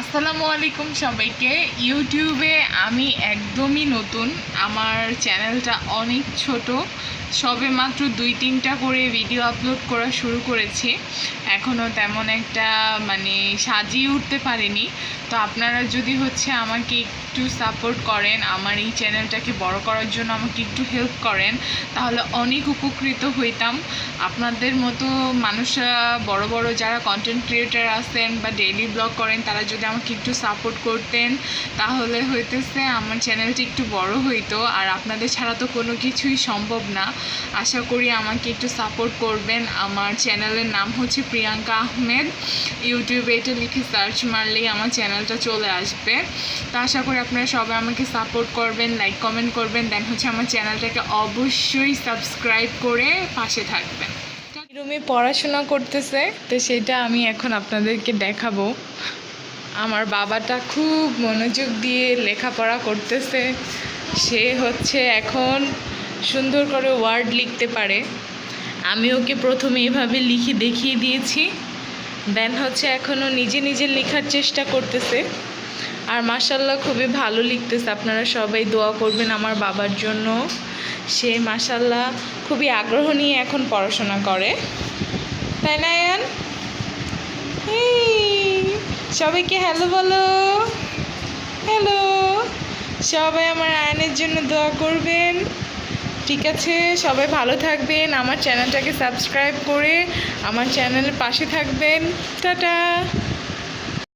আসসালামু আলাইকুম সবাইকে। ইউটিউবে আমি একদমই নতুন। আমার চ্যানেলটা অনেক ছোট। সবে মাত্র দুই তিনটা করে ভিডিও আপলোড করা শুরু করেছি। এখনও তেমন একটা মানে সাজিয়ে উঠতে পারিনি। তো আপনারা যদি হচ্ছে আমাকে একটু সাপোর্ট করেন, আমার এই চ্যানেলটাকে বড় করার জন্য আমাকে একটু হেল্প করেন, তাহলে অনেক উপকৃত হইতাম। আপনাদের মতো মানুষরা, বড় বড় যারা কন্টেন্ট ক্রিয়েটার আছেন বা ডেইলি ব্লগ করেন, তারা যদি আমাকে একটু সাপোর্ট করতেন, তাহলে হইতেছে আমার চ্যানেলটি একটু বড় হইতো। আর আপনাদের ছাড়া তো কোনো কিছুই সম্ভব না। আশা করি আমাকে একটু সাপোর্ট করবেন। আমার চ্যানেলের নাম হচ্ছে প্রিয়াঙ্কা আহমেদ। ইউটিউবে এটা লিখে সার্চ মারলেই আমার চ্যানেলটা চলে আসবে। তো আশা করি আপনারা সবাই আমাকে সাপোর্ট করবেন লাইক কমেন্ট করবেন। দেন হচ্ছে আমার চ্যানেলটাকে অবশ্যই সাবস্ক্রাইব করে পাশে থাকবেন। রুমে পড়াশোনা করতেছে, তো সেটা আমি এখন আপনাদেরকে দেখাবো। আমার বাবাটা খুব মনোযোগ দিয়ে লেখাপড়া করতেছে। সে হচ্ছে এখন সুন্দর করে ওয়ার্ড লিখতে পারে। আমি ওকে প্রথমে এভাবে লিখে দেখিয়ে দিয়েছি। দেন হচ্ছে এখনও নিজে নিজে লেখার চেষ্টা করতেছে। আর মাসাল্লাহ খুবই ভালো লিখতেছে। আপনারা সবাই দোয়া করবেন আমার বাবার জন্য। সে মাসাল্লাহ খুবই আগ্রহ নিয়ে এখন পড়াশোনা করে। তাই না আয়ান সবাইকে হ্যালো বলো। হ্যালো সবাই আমার আয়নের জন্য দোয়া করবেন। ঠিক আছে সবাই ভালো থাকবেন আমার চ্যানেলটাকে সাবস্ক্রাইব করে আমার চ্যানেলের পাশে থাকবেন। টাটা!